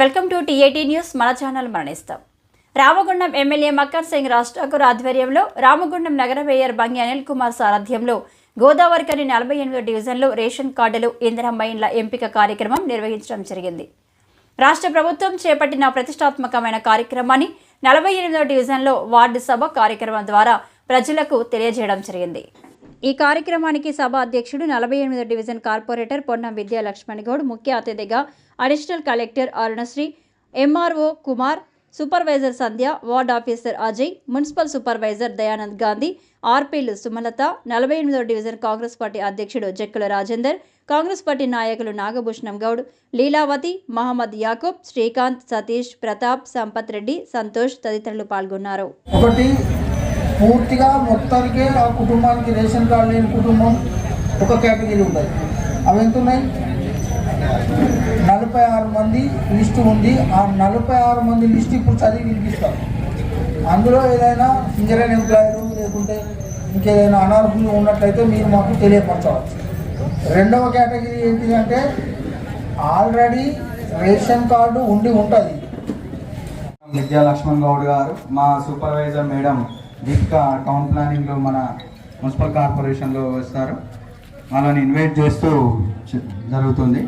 Welcome to TAT news. మన channel మరణిస్తాం. Ramagundam MLA Makkan Singh Raj Thakur ఆధ్వర్యంలో రామగుండం నగర మేయర్ బంగి అనిల్ కుమార్ సారథ్యంలో గోదావరికని నలభై ఎనిమిదో డివిజన్లో రేషన్ కార్డులు ఇందిరమ్మ ఇండ్ల ఎంపిక కార్యక్రమం నిర్వహించడం జరిగింది. రాష్ట్ర ప్రభుత్వం చేపట్టిన ప్రతిష్టాత్మకమైన కార్యక్రమాన్ని నలభై ఎనిమిదో డివిజన్లో వార్డు సభ కార్యక్రమం ద్వారా ప్రజలకు తెలియజేయడం జరిగింది. ఈ కార్యక్రమానికి సభ అధ్యక్షుడు నలభై ఎనిమిదో డివిజన్ కార్పొరేటర్ పొన్నం విద్యా లక్ష్మణ్ గౌడ్ ముఖ్య అతిథిగా additional collector Arunasri MRO Kumar supervisor Sandhya ward officer Ajay municipal supervisor Dayanand Gandhi ఆర్పీలు Sumalatha నలభై ఎనిమిదో డివిజన్ కాంగ్రెస్ పార్టీ అధ్యక్షుడు జక్కుల రాజేందర్ కాంగ్రెస్ పార్టీ నాయకులు నాగభూషణం గౌడ్ లీలావతి మహమ్మద్ యాకూబ్ శ్రీకాంత్ సతీష్ ప్రతాప్ సంపత్ రెడ్డి సంతోష్ తదితరులు పాల్గొన్నారు. పూర్తిగా మొత్తానికే ఆ కుటుంబానికి రేషన్ కార్డు లేని కుటుంబం ఒక కేటగిరీ ఉంటుంది అవి ఎంత ఉన్నాయి నలభై ఆరు మంది లిస్టు ఉంది. ఆ నలభై ఆరు మంది లిస్ట్ ఇప్పుడు చదివి వినిపిస్తాం. అందులో ఏదైనా ఇంజనీర్ ఎంప్లాయరు లేకుంటే ఇంకేదైనా అనార్హులు ఉన్నట్లయితే మీరు మాకు తెలియపరచవచ్చు. రెండవ కేటగిరీ ఏంటిదంటే ఆల్రెడీ రేషన్ కార్డు ఉండి ఉంటుంది. విద్యా లక్ష్మణ్ గౌడ్ గారు మా సూపర్వైజర్ మేడం దీపికా టౌన్ ప్లానింగ్లో మన మున్సిపల్ కార్పొరేషన్లో వస్తారు. వాళ్ళని ఇన్వైట్ చేస్తూ జరుగుతుంది.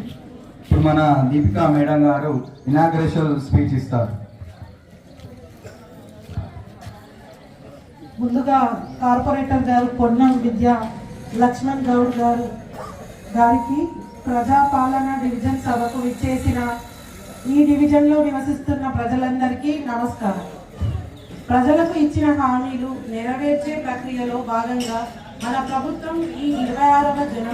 ఇప్పుడు మన దీపికా మేడం గారు ఇనాగ్రేషన్ స్పీచ్ ఇస్తారు. ముందుగా కార్పొరేటర్ గారు పొన్నం విద్య లక్ష్మణ్ గౌడ్ గారు గారికి ప్రజాపాలన డివిజన్ సభకు విచ్చేసిన ఈ డివిజన్లో నివసిస్తున్న ప్రజలందరికీ నమస్కారం. ప్రజలకు ఇచ్చిన హామీలు నెరవేర్చే ప్రక్రియలో భాగంగా మన ప్రభుత్వం ఈ ఇరవై ఆరవ జన